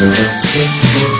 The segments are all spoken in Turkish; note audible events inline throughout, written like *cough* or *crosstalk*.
Ben,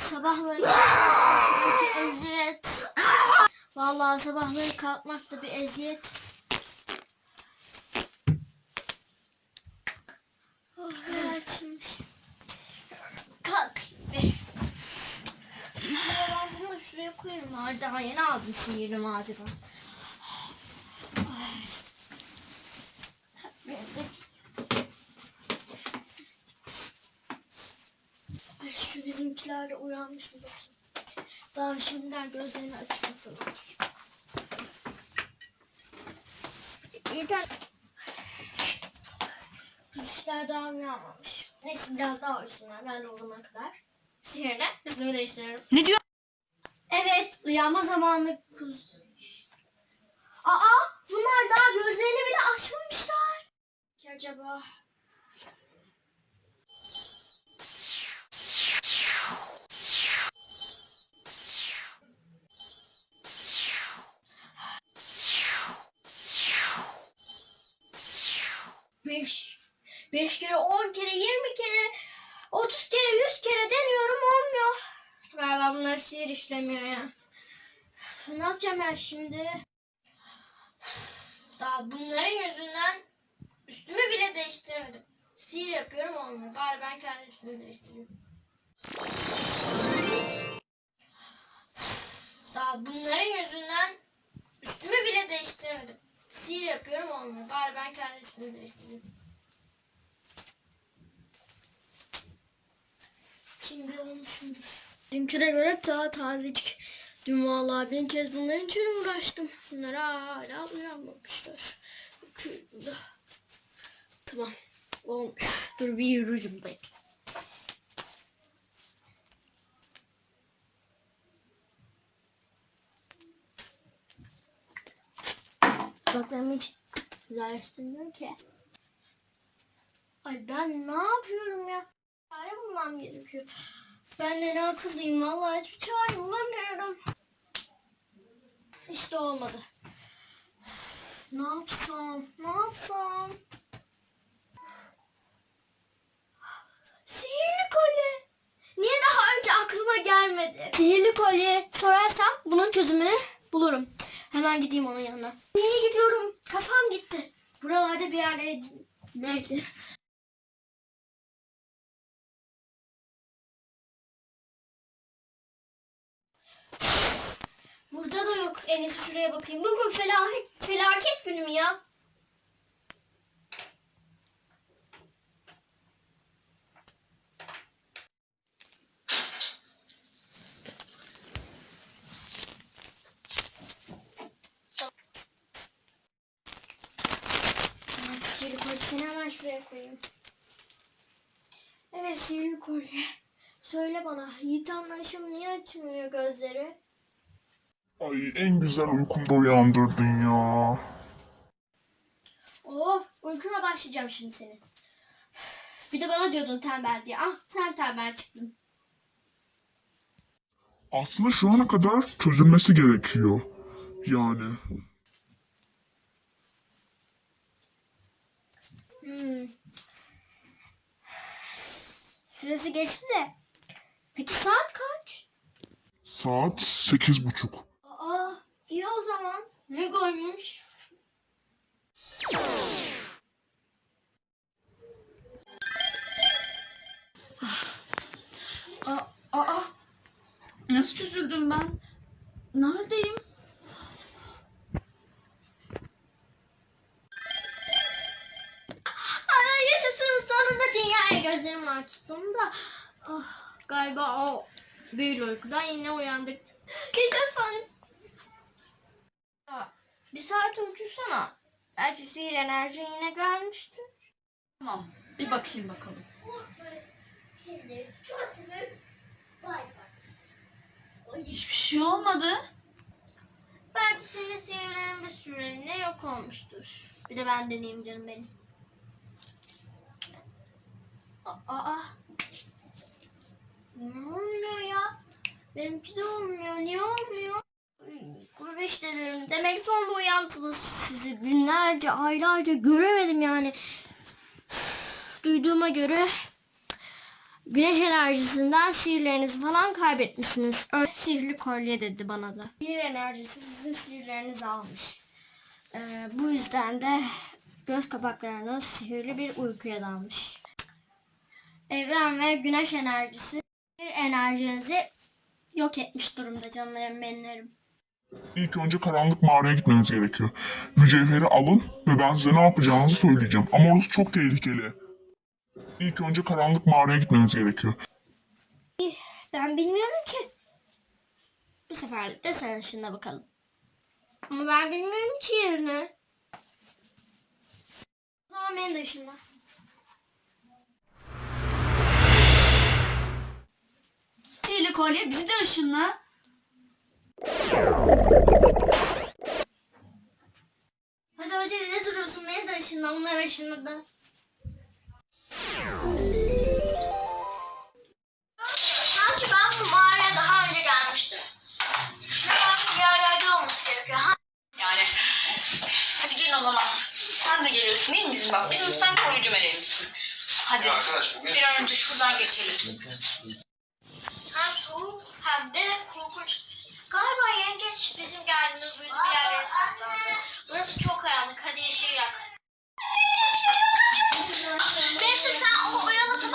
Sabahları kalkmak bir eziyet. Vallahi sabahları kalkmak da bir eziyet. Oh açılmış. Kalk be. Da şuraya koyayım. Var daha yeni aldım sihirli malzeme. Ay. Şu bizimkiler de uyanmış mı bakayım. Daha şimdiden gözlerini açmaktalar. Yeter. Bizimkiler daha uyanmamış. Neyse biraz daha uyusunlar. Ben de o zamana kadar. Sihirle üstümü değiştiririm. Ne diyor? Evet, uyanma zamanı kuz. Aa, bunlar daha gözlerini bile açmamışlar. Ki acaba? 5 kere, 10 kere, 20 kere, 30 kere, 100 kere deniyorum olmuyor. Galiba bunlar sihir işlemiyor ya. Üf, ne yapacağım ben şimdi? Üf, daha bunların yüzünden üstümü bile değiştiremedim. Sihir yapıyorum olmuyor. Bari ben kendi üstümü değiştireyim. Daha bunların yüzünden üstümü bile değiştiremedim. Sihir yapıyorum olmuyor. Bari ben kendi üstümü değiştireyim. Bilir olmuşumdur. Dünküne göre daha tazecik. Dün vallahi bin kez bunların için uğraştım. Bunlar hala uyanmamışlar. Bakıyorum da. Tamam. Olmuş. Dur bir yürücümdeyim. Kulaklarımı hiç güzelleştirmiyor ki. Ay ben ne yapıyorum ya? Bulmam gerekiyor. Ben de ne akıllıyım vallahi hiçbir çare bulamıyorum. İşte olmadı. Ne yapsam? Ne yapsam? Sihirli kolye. Niye daha önce aklıma gelmedi? Sihirli kolye sorarsam bunun çözümünü bulurum. Hemen gideyim onun yanına. Niye gidiyorum? Kafam gitti. Buralarda bir yerde nerede? Da yok. En iyisi şuraya bakayım. Bugün felaket, felaket günü mü ya? Sihirli kolyesini hemen şuraya koyayım. Evet sihirli kolye. Söyle bana Yiğit anlaşım niye açmıyor gözleri? Ay en güzel uykumda uyandırdın ya. Of uykuna başlayacağım şimdi senin. Bir de bana diyordun tembel diye. Ah sen tembel çıktın. Aslında şu ana kadar çözülmesi gerekiyor. Yani. Hmm. Süresi geçti de. Peki saat kaç? Saat sekiz buçuk. Aa iyi o zaman. Ne koymuş? Aa, aa. Nasıl çözüldüm ben? Neredeyim? Ay yaşasın sonunda dünyaya gözlerimi açtım da. Ah, galiba o büyülü uykudan yine uyandık. Yaşasın. Bir saat uçursana. Belki sihir enerjin yine gelmiştir. Tamam. Bir bakayım bakalım. Hiçbir şey olmadı. Belki senin sihirlerin bir süreliğine yok olmuştur. Bir de ben deneyeyim canım benim. Aa, aa. Ne olmuyor ya? Benimki de olmuyor. Niye olmuyor? Kurbeşlerim. Demek sonunda uyantılı sizi günlerce, aylarca göremedim yani. *sighs* Duyduğuma göre güneş enerjisinden sihirlerinizi falan kaybetmişsiniz. Öyle sihirli kolye dedi bana da. Sihir enerjisi sizin sihirlerinizi almış. Ee, bu yüzden de göz kapaklarınız sihirli bir uykuya dalmış. Evren ve güneş enerjisi sihir enerjinizi yok etmiş durumda canlarım benlerim. İlk önce karanlık mağaraya gitmeniz gerekiyor. Mücevheri alın ve ben size ne yapacağınızı söyleyeceğim. Ama orası çok tehlikeli. İlk önce karanlık mağaraya gitmeniz gerekiyor. Ben bilmiyorum ki. Bu seferlik de sen ışığına bakalım. Ama ben bilmiyorum ki yerini. O zaman beni de ışınla. Sihirli kolye bizi de ışınla. Hadi hadi ne duruyorsun? Beni de ışınla. Onlar ışınladı. Sanki ben bu mağaraya daha önce gelmiştim. Şuralarda bir yerlerde olması gerekiyor. Ha? Yani. Hadi gelin o zaman. Sen de geliyorsun değil mi bizim bak? Bizim sen koruyucu meleğimizsin. Hadi. Ya arkadaş bugün Bir an önce şuradan geçelim. Hem soğuk hem de korkunç. Galiba yengeç bizim geldiğimiz uydu bir yerlere saklandı. Burası çok karanlık. Hadi ışığı yak. Mesut sen o oyalı da